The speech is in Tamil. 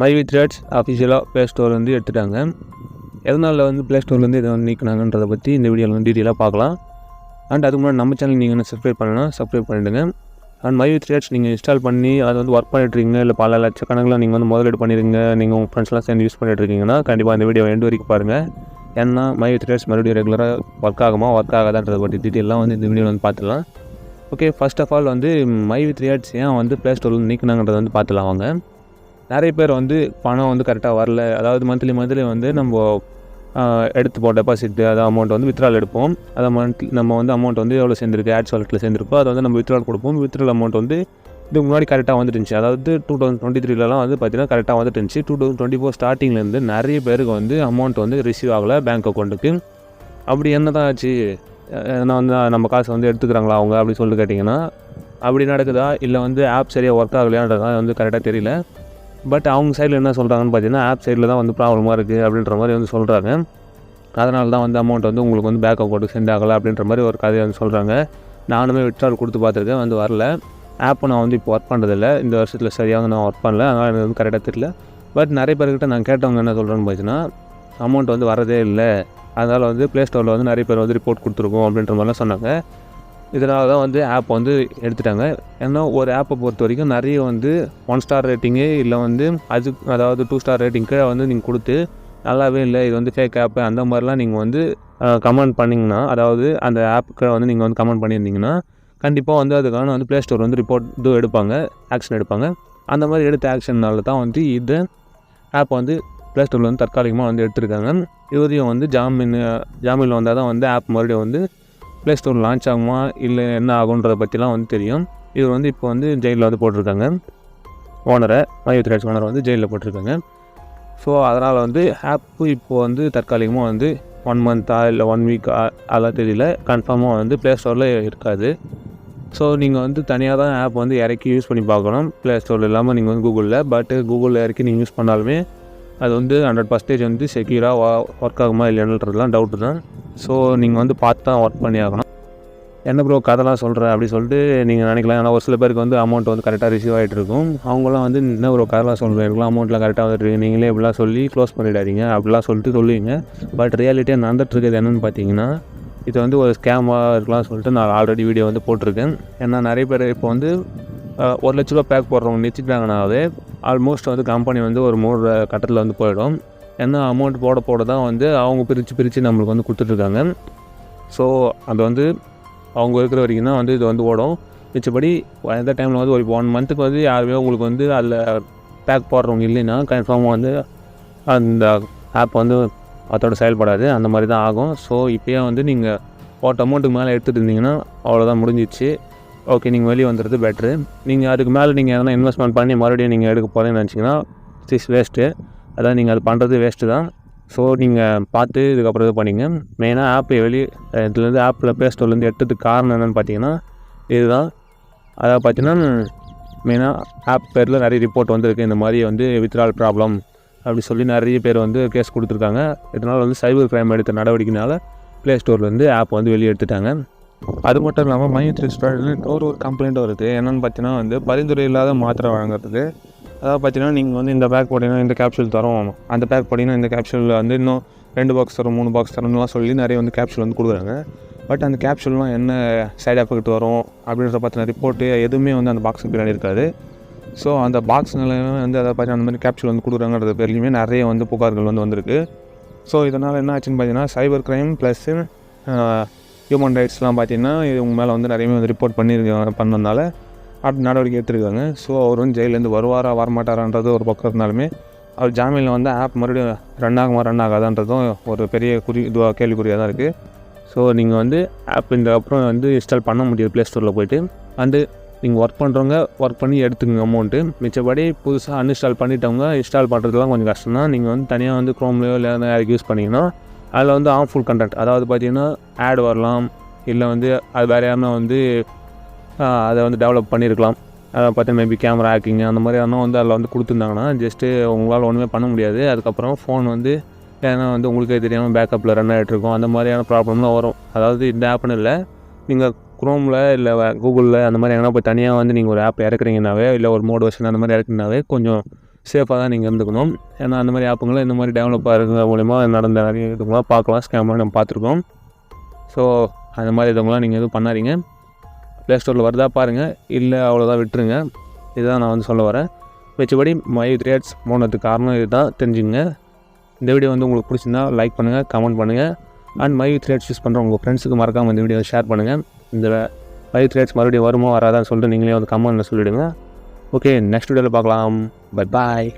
மை வித் ரேட்ஸ் அஃபிஷியலாக ப்ளே ஸ்டோர் வந்து எடுத்துட்டாங்க. எதனால் வந்து ப்ளே ஸ்டோர்லேருந்து இதை வந்து நீக்கினாங்கன்றதை பற்றி இந்த வீடியோவில் வந்து டீட்டெயிலாக பார்க்கலாம். அண்ட் அதுக்கு முன்னாடி நம்ம சேனல் நீங்கள் என்ன சப்ஸ்கிரைப் பண்ணலாம் சப்ஸ்கிரைப் பண்ணிவிடுங்க அண்ட் மை வித் ரேட்ஸ் நீங்கள் இன்ஸ்டால் பண்ணி அதை வந்து ஒர்க் பண்ணிட்டுருக்கீங்க இல்லை பல லட்சக்கணக்கில் நீங்கள் வந்து முதலீடு பண்ணிடுங்க நீங்கள் உங்கள் ஃப்ரெண்ட்ஸ்லாம் சேர்ந்து யூஸ் பண்ணிட்டுருக்கீங்கன்னா கண்டிப்பாக இந்த வீடியோ எண்டு வரைக்கும் பாருங்கள் ஏன்னா மை வித் ரேட்ஸ் மறுபடியும் ரெகுலராக ஒர்க் ஆகுமா? ஒர்க் ஆகாதான்றதை பற்றி டீட்டெயிலாம் வந்து இந்த வீடியோவில் வந்து பார்த்துலாம் ஓகே ஃபர்ஸ்ட் ஆஃப் ஆல் வந்து மை வித் ரேட்ஸ் ஏன் வந்து ப்ளே ஸ்டோரில் நீக்கினாங்கன்றதை வந்து பார்த்துலாம் வாங்க. நிறைய பேர் வந்து பணம் வந்து கரெக்டாக வரல. அதாவது மந்த்லி மந்த்லி வந்து நம்ம எடுத்துப்போம் எடுத்து டெபாசிட் அது அமௌண்ட் வந்து வித்ரால் எடுப்போம். அதை மந்த்லி நம்ம வந்து அமௌண்ட் வந்து எவ்வளோ சேர்ந்துருக்கு ஆட்ஸ் வாலெட்டில் சேர்ந்துருக்கோ அதை வந்து நம்ம வித்ரால் கொடுப்போம். வித்ரால் அமௌண்ட் வந்து இதுக்கு முன்னாடி கரெக்டாக வந்துட்டு அதாவது டூ தௌசண்ட் டுவெண்ட்டி த்ரீலலாம் வந்து பார்த்தீங்கன்னா கரெக்டாக வந்துட்டு இருந்துச்சு டூ தௌசண்ட் டுவெண்ட்டி ஃபோர் ஸ்டார்டிங்லேருந்து நிறைய பேருக்கு வந்து அமௌண்ட் வந்து ரிசீவ் ஆகலை பேங்க் அக்கௌண்ட்டுக்கு அப்படி என்ன தான் ஆச்சு நான் வந்து நம்ம காசை வந்து எடுத்துக்கிறாங்களா அவங்க அப்படி சொல்லிட்டு கேட்டிங்கன்னா அப்படி நடக்குதா? இல்லை வந்து ஆப் சரியாக ஒர்க் ஆகலையான்றதான் வந்து கரெக்டாக தெரியல. பட் அவங்க சைடில் என்ன சொல்கிறாங்கன்னு பார்த்தீங்கன்னா ஆப் சைடில் தான் வந்து ப்ராப்ளமாக இருக்குது அப்படின்ற மாதிரி வந்து சொல்கிறாங்க அதனால தான் வந்து அமௌண்ட் வந்து உங்களுக்கு வந்து பேக் அக்கௌண்ட்டுக்கு சென்ட் ஆகலை அப்படின்ற மாதிரி ஒரு கதையை வந்து சொல்கிறாங்க நானுமே விட்ரால் கொடுத்து பார்த்துருக்கேன் வந்து வரல. ஆப்பை நான் வந்து இப்போ ஒர்க் பண்ணுறதில்ல இந்த வருஷத்தில் சரியாக நான் ஒர்க் பண்ணல. அதனால் எனக்கு வந்து கரெக்டாக தெரியல. பட் நிறைய பேர்கிட்ட நான் கேட்டவங்க என்ன சொல்கிறேன்னு பார்த்தீங்கன்னா அமௌண்ட் வந்து வரதே இல்லை. அதனால் வந்து ப்ளே ஸ்டோரில் வந்து நிறைய பேர் வந்து ரிப்போர்ட் கொடுத்துருக்கோம் அப்படின்ற மாதிரிலாம் சொன்னாங்க. இதனால தான் வந்து ஆப் வந்து எடுத்துட்டாங்க. ஏன்னா ஒரு ஆப்பை பொறுத்த வரைக்கும் நிறைய வந்து ஒன் ஸ்டார் ரேட்டிங்கு இல்லை வந்து அது அதாவது டூ ஸ்டார் ரேட்டிங் கீழே வந்து நீங்கள் கொடுத்து நல்லாவே இல்லை இது வந்து ஃபேக் ஆப்பு அந்த மாதிரிலாம் நீங்கள் வந்து கமெண்ட் பண்ணிங்கன்னா அதாவது அந்த ஆப்புக்கு வந்து நீங்கள் வந்து கமெண்ட் பண்ணியிருந்தீங்கன்னா கண்டிப்பாக வந்து அதுக்கான வந்து ப்ளே ஸ்டோர் வந்து ரிப்போர்ட் இது எடுப்பாங்க ஆக்ஷன் எடுப்பாங்க. அந்த மாதிரி எடுத்த ஆக்ஷன்னால தான் வந்து இது ஆப் வந்து ப்ளே ஸ்டோரில் வந்து தற்காலிகமாக வந்து எடுத்திருக்காங்க. இவரையும் வந்து ஜாமீன் ஜாமீனில் வந்தால் தான் வந்து ஆப் மறுபடியும் வந்து ப்ளே ஸ்டோர் லான்ச் ஆகுமா? இல்லை என்ன ஆகுன்றதை பற்றிலாம் வந்து தெரியும். இவர் வந்து இப்போ வந்து ஜெயிலில் வந்து போட்டிருக்காங்க. ஓனரை மையத் ரைட்ஸ் ஓனரை வந்து ஜெயிலில் போட்டிருக்காங்க. ஸோ அதனால் வந்து ஆப்பு இப்போது வந்து தற்காலிகமாக வந்து ஒன் மந்த்தா இல்லை ஒன் வீக் அதெல்லாம் தெரியல. கன்ஃபார்மாக வந்து ப்ளே ஸ்டோரில் இருக்காது. ஸோ நீங்கள் வந்து தனியாக தான் ஆப் வந்து இறக்கி யூஸ் பண்ணி பார்க்கணும். ப்ளே ஸ்டோரில் இல்லாமல் நீங்கள் வந்து கூகுளில் பட்டு கூகுளில் இறக்கி நீங்கள் யூஸ் பண்ணாலுமே அது வந்து ஹண்ட்ரட் பர்சன்டேஜ் வந்து செக்யூராக ஒர்க் ஆகுமா இல்லைன்றதுலாம் டவுட்டு தான். ஸோ நீங்கள் வந்து பார்த்து தான் ஒர்க் பண்ணி ஆகணும். என்ன ப்ரோ கதைலாம் சொல்கிறேன் அப்படி சொல்லிட்டு நீங்கள் நினைக்கலாம். ஏன்னா ஒரு சில பேருக்கு வந்து அமௌண்ட் வந்து கரெக்டாக ரிசீவ் ஆகிட்டு இருக்கும். அவங்களாம் வந்து என்ன ப்ரோ கதைலாம் சொல்கிறேன் அமௌண்ட்லாம் கரெக்டாக வந்துட்டு நீங்களே இப்படிலாம் சொல்லி க்ளோஸ் பண்ணிடாதீங்க. அப்படிலாம் சொல்லிட்டு சொல்லுவீங்க. பட் ரியாலிட்டியாக நடந்துட்டுருக்குது என்னென்னு பார்த்தீங்கன்னா இது வந்து ஒரு ஸ்கேமாக இருக்கலாம் சொல்லிட்டு நான் ஆல்ரெடி வீடியோ வந்து போட்டிருக்கேன். ஏன்னா நிறைய பேர் இப்போ வந்து ஒரு லட்ச ரூபா பேக் போடுறவங்க நிறுத்திட்டாங்கனாவே ஆல்மோஸ்ட் வந்து கம்பெனி வந்து ஒரு மூணு கட்டத்தில் வந்து போயிடும். ஏன்னா அமௌண்ட் போட போட தான் வந்து அவங்க பிரித்து பிரித்து நம்மளுக்கு வந்து கொடுத்துட்ருக்காங்க. ஸோ அது வந்து அவங்க இருக்கிற வரைக்கும் தான் வந்து இது வந்து ஓடும். மிச்சபடி எந்த டைமில் வந்து ஒரு ஒன் மந்த்துக்கு வந்து யாருமே உங்களுக்கு வந்து அதில் பேக் போடுறவங்க இல்லைன்னா கன்ஃபார்மாக வந்து அந்த ஆப் வந்து அதோட செயல்படாது. அந்த மாதிரி தான் ஆகும். ஸோ இப்போயே வந்து நீங்கள் போட்ட அமௌண்ட்டுக்கு மேலே எடுத்துகிட்டு இருந்தீங்கன்னா அவ்வளோதான் முடிஞ்சிச்சு. ஓகே நீங்கள் வெளியே வந்துடுறது பெட்ரு நீங்கள் அதுக்கு மேலே நீங்கள் எதனா இன்வெஸ்ட்மெண்ட் பண்ணி மறுபடியும் நீங்கள் எடுக்க போகிறேன்னு நினச்சிங்கன்னா இட்ஸ் வேஸ்ட்டு அதான் நீங்கள் அது பண்ணுறது வேஸ்ட்டு தான். ஸோ நீங்கள் பார்த்து இதுக்கப்புறம் இது பண்ணிங்க மெயினாக ஆப் வெளியே இதுலேருந்து ஆப்பில் ப்ளே ஸ்டோர்லேருந்து எடுத்ததுக்கு காரணம் என்னென்னு பார்த்தீங்கன்னா இதுதான். அதாவது பார்த்தீங்கன்னா மெயினாக ஆப் பேரில் நிறைய ரிப்போர்ட் வந்திருக்கு. இந்த மாதிரி வந்து வித்ரால் ப்ராப்ளம் அப்படி சொல்லி நிறைய பேர் வந்து கேஸ் கொடுத்துருக்காங்க. இதனால் வந்து சைபர் கிரைம் எடுத்த நடவடிக்கைனால ப்ளே ஸ்டோர்லேருந்து ஆப் வந்து வெளியே எடுத்துட்டாங்க. அது மட்டும் இல்லாமல் மையத் ரெஸ்டாரண்ட்ல ஒரு ஒரு கம்ப்ளைண்ட் வருது. என்னென்னு பார்த்தீங்கன்னா வந்து பரிந்துரை இல்லாத மாத்திரை வழங்குறது அதாவது பார்த்தீங்கன்னா நீங்கள் வந்து இந்த பேக் போட்டிங்கன்னா இந்த கேப்சூல் தரோம். அந்த பேக் போட்டிங்கன்னா இந்த கேப்சூலில் வந்து இன்னும் ரெண்டு பாக்ஸ் தரும் மூணு பாக்ஸ் தரோம்லாம் சொல்லி நிறைய வந்து கேப்சூல் வந்து கொடுக்குறாங்க. பட் அந்த கேப்சூல்லாம் என்ன சைடு எஃபெக்ட் வரும் அப்படின்றத பற்றின ரிப்போர்ட்டு எதுவுமே வந்து அந்த பாக்ஸுக்கு பின்னாடி இருக்காது. ஸோ அந்த பாக்ஸ்னால வந்து அதை பார்த்தீங்கன்னா அந்த மாதிரி கேப்சூல் வந்து கொடுக்குறாங்கன்றது பேர்லையுமே நிறைய வந்து புகார்கள் வந்து வந்திருக்கு. ஸோ இதனால் என்ன ஆச்சுன்னு பார்த்தீங்கன்னா சைபர் கிரைம் ப்ளஸ்ஸு ஹியூமன் ரைட்ஸ்லாம் பார்த்தீங்கன்னா இவங்க மேலே வந்து நிறையவே வந்து ரிப்போர்ட் பண்ணியிருக்காங்க பண்ணதுனால அப்படி நடவடிக்கை எடுத்திருக்காங்க. ஸோ அவர் வந்து ஜெயிலேருந்து வருவாரா வரமாட்டாரான்றது ஒரு பக்கம் இருந்தாலுமே அவர் ஜாமீனில் வந்து ஆப் மறுபடியும் ரன் ஆகுமா ரன் ஆகாதான்றதும் ஒரு பெரிய குறி இதுவாக கேள்விக்குறியாக தான் இருக்குது ஸோ நீங்கள் வந்து ஆப் இந்த அப்புறம் வந்து இன்ஸ்டால் பண்ண முடியாது ப்ளே ஸ்டோரில் போயிட்டு. வந்து நீங்கள் ஒர்க் பண்ணுறவங்க ஒர்க் பண்ணி எடுத்துக்கோங்க அமௌண்ட்டு மிச்சப்படி புதுசாக அன்இன்ஸ்டால் பண்ணிட்டவங்க இன்ஸ்டால் பண்ணுறதுலாம் கொஞ்சம் கஷ்டம் தான் நீங்கள் வந்து தனியாக வந்து க்ரோம்லேயோ இல்லை யாருக்கு யூஸ் பண்ணிங்கன்னா அதில் வந்து ஆர்ம்ஃபுல் கண்டென்ட் அதாவது பார்த்தீங்கன்னா ஆட் வரலாம் இல்லை வந்து அது வேறு யாருன்னா வந்து அதை வந்து டெவலப் பண்ணியிருக்கலாம். அதை பார்த்தீங்கன்னா மேபி கேமரா ஹேக்கிங் அந்த மாதிரி யாருன்னா வந்து அதில் வந்து கொடுத்துருந்தாங்கன்னா ஜஸ்ட்டு உங்களால் ஒன்றுமே பண்ண முடியாது. அதுக்கப்புறம் ஃபோன் வந்து ஏன்னா வந்து உங்களுக்கே தெரியாமல் பேக்கப்பில் ரன் ஆகிட்டுருக்கும் அந்த மாதிரியான ப்ராப்ளம்லாம் வரும். அதாவது இந்த ஆப்னு இல்லை நீங்கள் குரோமில் இல்லை கூகுளில் அந்த மாதிரி எங்கன்னா போய் தனியாக வந்து நீங்கள் ஒரு ஆப் இறக்குறீங்கனாவே இல்லை ஒரு மோட் வெர்ஷன் அந்த மாதிரி இறக்குனாவே கொஞ்சம் சேஃபாக தான் நீங்கள் இருந்துக்கணும். ஏன்னா அந்த மாதிரி ஆப்புங்களை இந்த மாதிரி டெவலப் ஆகிறது மூலிமா நடந்த நிறைய இதுங்களாம் பார்க்கலாம். ஸ்கேம்லாம் நம்ம பார்த்துருக்கோம். ஸோ அந்த மாதிரி இதுங்களாம் நீங்கள் எதுவும் பண்ணாதீங்க. ப்ளே ஸ்டோரில் வருதா பாருங்கள் இல்லை அவ்வளோதான் விட்டுருங்க. இதுதான் நான் வந்து சொல்ல வரேன். மிச்சபடி மை த்ரேட்ஸ் போனதுக்கு காரணம் இதுதான். தெரிஞ்சுங்க இந்த வீடியோ வந்து உங்களுக்கு பிடிச்சிருந்தா லைக் பண்ணுங்கள் கமெண்ட் பண்ணுங்கள் அண்ட் மை த்ரேட்ஸ் யூஸ் பண்ணுற உங்கள் ஃப்ரெண்ட்ஸுக்கு மறக்காமல் இந்த வீடியோ ஷேர் பண்ணுங்கள் இந்த மை த்ரேட்ஸ் மறுபடியும் வருமோ வராதான்னு சொல்லிட்டு நீங்களே வந்து கமெண்ட்டில் சொல்லிவிடுங்க ஓகே நெக்ஸ்ட் வீடியோவில் பார்க்கலாம். Bye bye